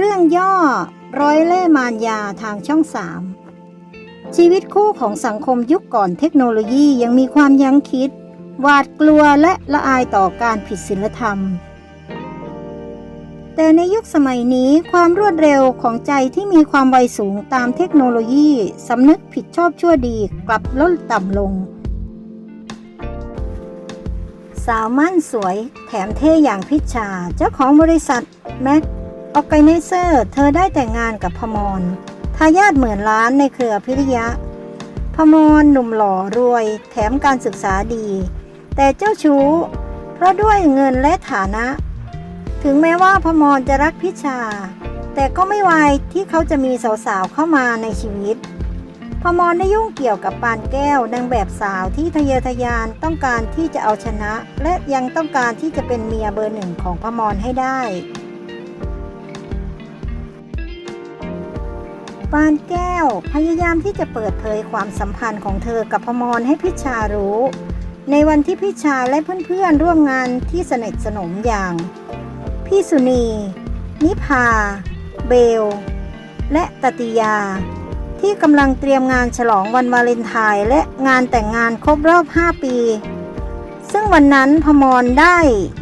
เรื่องย่อร้อยเล่มารยาทางช่องสามชีวิตคู่ของสังคมยุคก่อนเทคโนโลยียังมีความยั้งคิด หวาดกลัวและละอายต่อการผิดศีลธรรม แต่ในยุคสมัยนี้ความรวดเร็วของใจที่มีความไวสูงตามเทคโนโลยีสำนึกผิดชอบชั่วดีกลับลดต่ำลง สาวมั่นสวยแถมเท่อย่างพิชชาเจ้าของบริษัทแม็ก ออ g แกเนเซอร์เธอได้แต่งงานกับพมรทายาทหมื่นล้านในเครือพิริยะ พมรหนุ่มหล่อรวย แถมการศึกษาดี แต่เจ้าชู้ เพราะด้วยเงินและฐานะ ถึงแม้ว่าพมรจะรักพิชา แต่ก็ไม่ไวที่เขาจะมีสาวๆเข้ามาในชีวิต พมรได้ยุ่งเกี่ยวกับปานแก้วนางแบบสาวที่ทะเยอทะยานต้องการที่จะเอาชนะ และยังต้องการที่จะเป็นเมียเบอร์หนึ่งของพมรให้ได้ ปานแก้ว พยายามที่จะเปิดเผยความสัมพันธ์ของเธอกับพมรให้พิชารู้ ในวันที่พิชชาและเพื่อนๆร่วมงานที่สนิทสนมอย่าง พี่สุนี นิพา เบล และตติยา ที่กำลังเตรียมงานฉลองวันวาเลนไทน์และงานแต่งงานครบรอบ 5 ปี ซึ่งวันนั้นพมรได้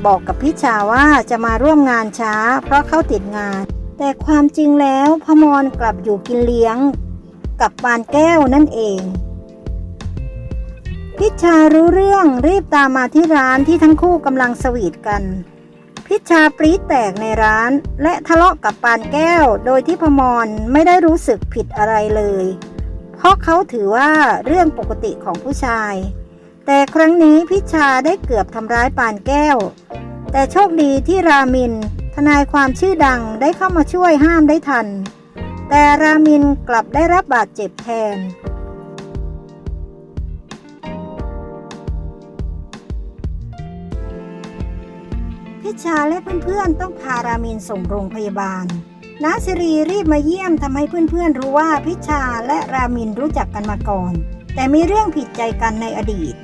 บอกกับพิชาว่าจะมาร่วมงานช้า เพราะเขาติดงาน แต่ความจริงแล้วพมรกลับอยู่กินเลี้ยง กับปานแก้วนั่นเอง พิชารู้เรื่องรีบตามมาที่ร้านที่ทั้งคู่กำลังสวีทกัน พิชาปรีดแตกในร้าน และทะเลาะกับปานแก้ว โดยที่พมรไม่ได้รู้สึกผิดอะไรเลย เพราะเขาถือว่าเรื่องปกติของผู้ชาย แต่ครั้งนี้พิชาได้เกือบทำร้ายปานแก้ว แต่โชคดีที่รามิน ทนายความชื่อดังได้เข้ามาช่วยห้ามได้ทัน แต่รามินกลับได้รับบาดเจ็บแทน พิชาและเพื่อนๆต้องพารามินส่งโรงพยาบาลนาสิรีรีบมาเยี่ยมทำให้เพื่อนๆรู้ว่าพิชาและรามินรู้จักกันมาก่อน แต่มีเรื่องผิดใจกันในอดีต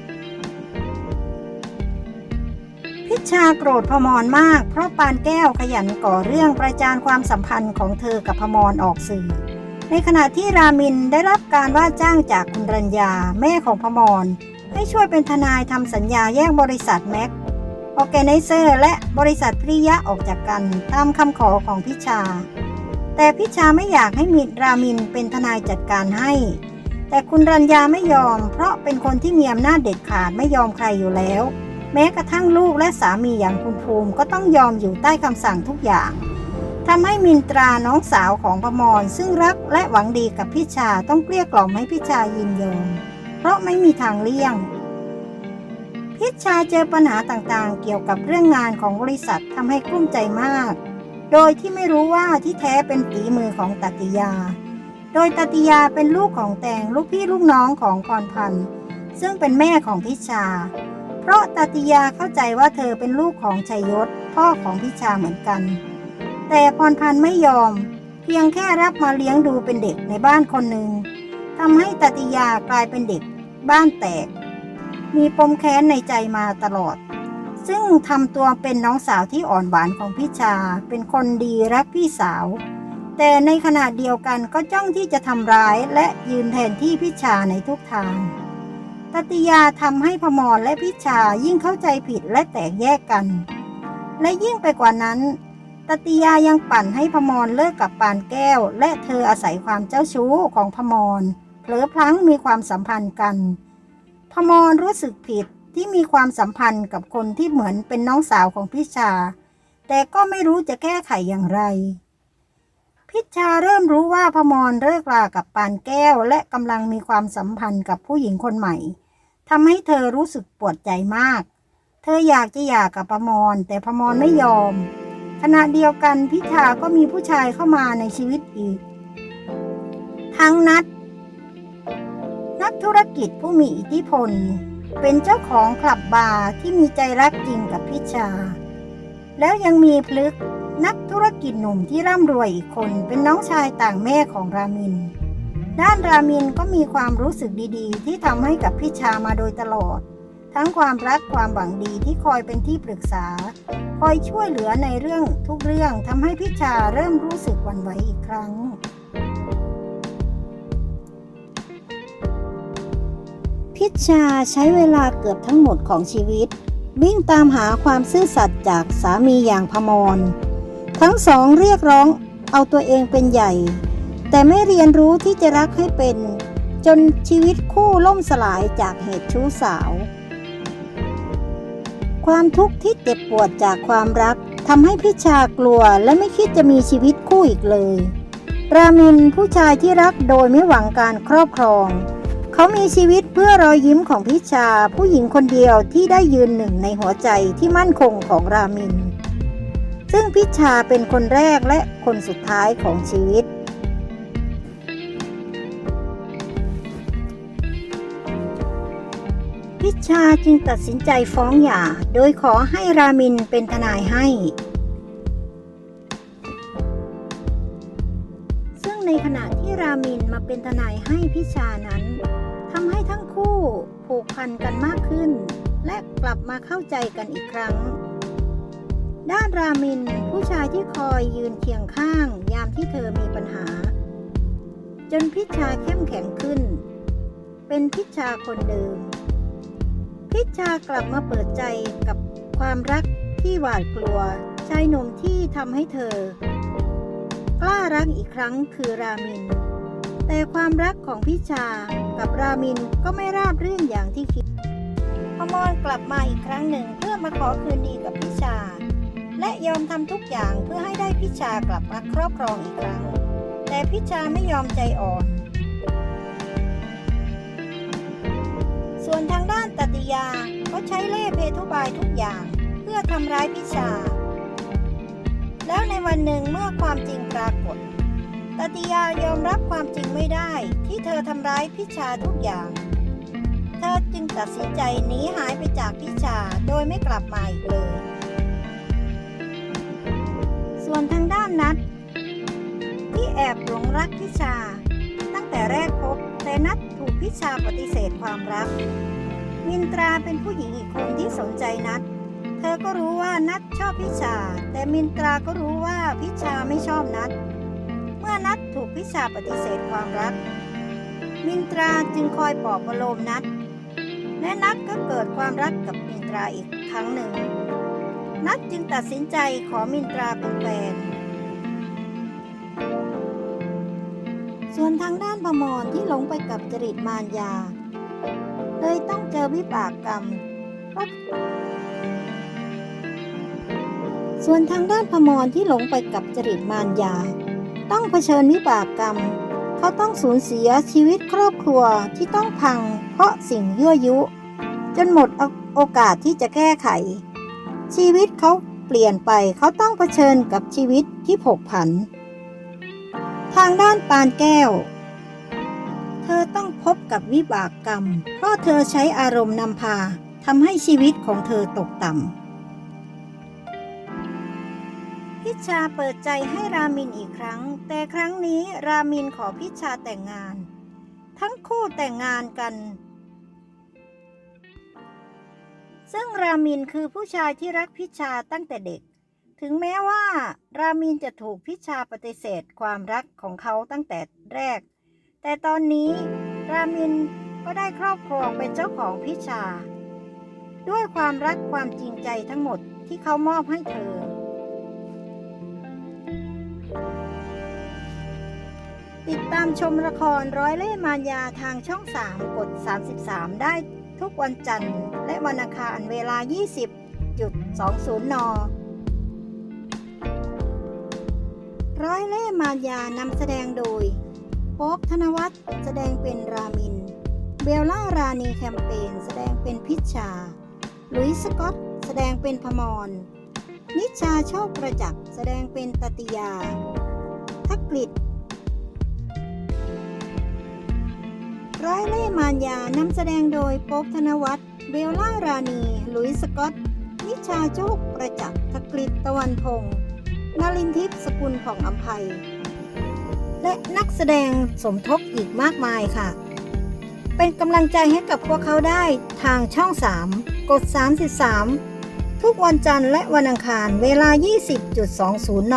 ชาโกรธพมรมาก เพราะปานแก้วขยันก่อเรื่องประจานความสัมพันธ์ของเธอกับพมรออกสื่อ ในขณะที่รามินได้รับการว่าจ้างจากคุณรัญญาแม่ของพมร ให้ช่วยเป็นทนายทำสัญญาแยกบริษัทแม็กออแกไนเซอร์และบริษัทพริยะออกจากกันตามคำขอของพิชา แต่พิชาไม่อยากให้มิตรรามินเป็นทนายจัดการให้ แต่คุณรัญญาไม่ยอม เพราะเป็นคนที่มีอำนาจเด็ดขาดไม่ยอมใครอยู่แล้ว แม้กระทั่งลูกและสามีอย่างคุณภูมิก็ต้องยอมอยู่ใต้คำสั่งทุกอย่างทำให้มินตราน้องสาวของพมรซึ่งรักและหวังดีกับพิชาต้องเกลี้ยกล่อมให้พิชายินยอมเพราะไม่มีทางเลี่ยง พิชาเจอปัญหาต่างๆ เกี่ยวกับเรื่องงานของบริษัททำให้กลุ้มใจมาก โดยที่ไม่รู้ว่าที่แท้เป็นฝีมือของตติยา โดยตติยาเป็นลูกของแตงลูกพี่ลูกน้องของพรพันธ์ซึ่งเป็นแม่ของพิชชา เพราะตัติยาเข้าใจว่าเธอเป็นลูกของชัยยศพ่อของพิชาเหมือนกัน แต่พรพันธ์ไม่ยอม เพียงแค่รับมาเลี้ยงดูเป็นเด็กในบ้านคนหนึ่งทำให้ตัติยากลายเป็นเด็ก บ้านแตก มีปมแค้นในใจมาตลอด ซึ่งทำตัวเป็นน้องสาวที่อ่อนหวานของพี่ชาเป็นคนดีรักพี่สาว แต่ในขณะเดียวกันก็จ้องที่จะทำร้ายและยืนแทนที่พี่ชาในทุกทาง ตติยาทำให้พมรและพี่ชายิ่งเข้าใจผิดและแตกแยกกัน และยิ่งไปกว่านั้น ตติยายังปั่นให้พมรเลิกกับปานแก้ว และเธออาศัยความเจ้าชู้ของพมรเผลอพลั้งมีความสัมพันธ์กัน พมรรู้สึกผิดที่มีความสัมพันธ์กับคนที่เหมือนเป็นน้องสาวของพิชา แต่ก็ไม่รู้จะแก้ไขอย่างไร พิชาเริ่มรู้ว่าพมรเลิกลากับปานแก้ว และกำลังมีความสัมพันธ์กับผู้หญิงคนใหม่ ทำให้เธอรู้สึกปวดใจมาก เธออยากจะหย่ากกับพมรแต่พมรไม่ยอม ขณะเดียวกันพิชาก็มีผู้ชายเข้ามาในชีวิตอีก ทั้งนัด นักธุรกิจผู้มีอิทธิพล เป็นเจ้าของคลับบาร์ที่มีใจรักจริงกับพิชา แล้วยังมีพลึกนักธุรกิจหนุ่มที่ร่ำรวยอีกคนเป็นน้องชายต่างแม่ของรามิน ด้านรามินก็มีความรู้สึกดีๆ ที่ทำให้กับพิชามาโดยตลอด ทั้งความรักความหวังดีที่คอยเป็นที่ปรึกษา คอยช่วยเหลือในเรื่องทุกเรื่องทำให้พิชาเริ่มรู้สึกหวั่นไหวอีกครั้ง พิชาใช้เวลาเกือบทั้งหมดของชีวิต วิ่งตามหาความซื่อสัตย์จากสามีอย่างพมร ทั้งสองเรียกร้องเอาตัวเองเป็นใหญ่ แต่ไม่เรียนรู้ที่จะรักให้เป็น จนชีวิตคู่ล่มสลายจากเหตุชู้สาว ความทุกข์ที่เจ็บปวดจากความรักทำให้พิชากลัวและไม่คิดจะมีชีวิตคู่อีกเลย รามินผู้ชายที่รักโดยไม่หวังการครอบครอง เขามีชีวิตเพื่อรอยยิ้มของพิชาผู้หญิงคนเดียวที่ได้ยืนหนึ่งในหัวใจที่มั่นคงของรามิน ซึ่งพิชาเป็นคนแรกและคนสุดท้ายของชีวิต พิชาจึงตัดสินใจฟ้องหย่า โดยขอให้รามินเป็นทนายให้ ซึ่งในขณะที่รามินมาเป็นทนายให้พิชานั้นทำให้ทั้งคู่ผูกพันกันมากขึ้น และกลับมาเข้าใจกันอีกครั้ง ด้านรามินผู้ชายที่คอยยืนเคียงข้าง ยามที่เธอมีปัญหา จนพิชาเข้มแข็งขึ้น เป็นพิชาคนเดิม พิชากลับมาเปิดใจกับความรักที่หวาดกลัวชายหนุ่มที่ทำให้เธอ กล้ารักอีกครั้งคือรามิน แต่ความรักของพิชากับรามินก็ไม่ราบรื่นอย่างที่คิดพมรกลับมาอีกครั้งหนึ่งเพื่อมาขอคืนดีกับพิชา และยอมทำทุกอย่างเพื่อให้ได้พิชากลับมาครอบครองอีกครั้ง แต่พิชาไม่ยอมใจอ่อน ส่วนทางด้านตติยาก็ใช้เล่เพทุบายทุกอย่าง เพื่อทำร้ายพิชา แล้วในวันหนึ่งเมื่อความจริงปรากฏ ตติยายอมรับความจริงไม่ได้ที่เธอทำร้ายพิชาทุกอย่าง เธอจึงตัดสินใจหนีหายไปจากพิชาโดยไม่กลับมาอีกเลย ส่วนทางด้านนัดที่แอบหลงรักพิชา ตั้งแต่แรกพบแต่นัด ถูกพิชาปฏิเสธความรัก มินตราเป็นผู้หญิงอีกคนที่สนใจนัด เธอก็รู้ว่านัดชอบพิชา แต่มินตราก็รู้ว่าพิชาไม่ชอบนัด เมื่อนัดถูกพิชาปฏิเสธความรัก มินตราจึงคอยปลอบประโลมนัด และนัดก็เกิดความรักกับมินตราอีกครั้งหนึ่ง นัดจึงตัดสินใจขอมินตราเป็นแฟน ส่วนทางด้านพมรที่หลงไปกับจริตมารยา เลยต้องเจอวิบากกรรม ส่วนทางด้านพมรที่หลงไปกับจริตมารยา ต้องเผชิญวิบากกรรม เขาต้องสูญเสียชีวิตครอบครัวที่ต้องพังเพราะสิ่งยั่วยุ จนหมดโอกาสที่จะแก้ไข ชีวิตเขาเปลี่ยนไปเขาต้องเผชิญกับชีวิตที่ผกผัน ทางด้านปานแก้ว เธอต้องพบกับวิบากกรรม เพราะเธอใช้อารมณ์นำพาทำให้ชีวิตของเธอตกต่ำ พิชาเปิดใจให้รามินอีกครั้ง แต่ครั้งนี้รามินขอพิชาแต่งงาน ทั้งคู่แต่งงานกัน ซึ่งรามินคือผู้ชายที่รักพิชาตั้งแต่เด็ก ถึงแม้ว่า รามินจะถูกพิชาปฏิเสธความรักของเขาตั้งแต่แรก แต่ตอนนี้ รามินก็ได้ครอบครองเป็นเจ้าของพิชา ด้วยความรักความจริงใจทั้งหมดที่เขามอบให้เธอ ติดตามชมละครร้อยเล่หมายาทางช่อง 3 กด 33 ได้ทุกวันจันทร์และวันอังคารเวลา 20.20 น ร้อยเล่ห์มารยานำแสดงโดย โป๊บธนวัฒน์แสดงเป็นรามิน เบลล่ารานีแคมเปญแสดงเป็นพิชชา ลุยส์สกอตแสดงเป็นพมร นิชาโชคประจักษ์แสดงเป็นตติยา ทักกฤษร้อยเล่ห์มารยานำแสดงโดยโป๊บธนวัฒน์ เบลล่ารานี ลุยส์สกอต นิชาโชคประจักษ์ทักกฤษตะวันพงศ์ นารินทิพย์สกุลผ่องอัมภัย และนักแสดงสมทบอีกมากมายค่ะ เป็นกำลังใจให้กับพวกเขาได้ทางช่อง 3 กด 33 ทุกวันจันทร์และวันอังคารเวลา 20.20 น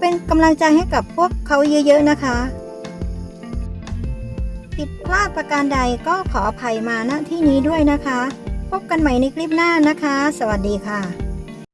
เป็นกำลังใจให้กับพวกเขาเยอะ ๆ นะคะผิดพลาดประการใดก็ขออภัยมาณที่นี้ด้วยนะคะ พบกันใหม่ในคลิปหน้านะคะ สวัสดีค่ะ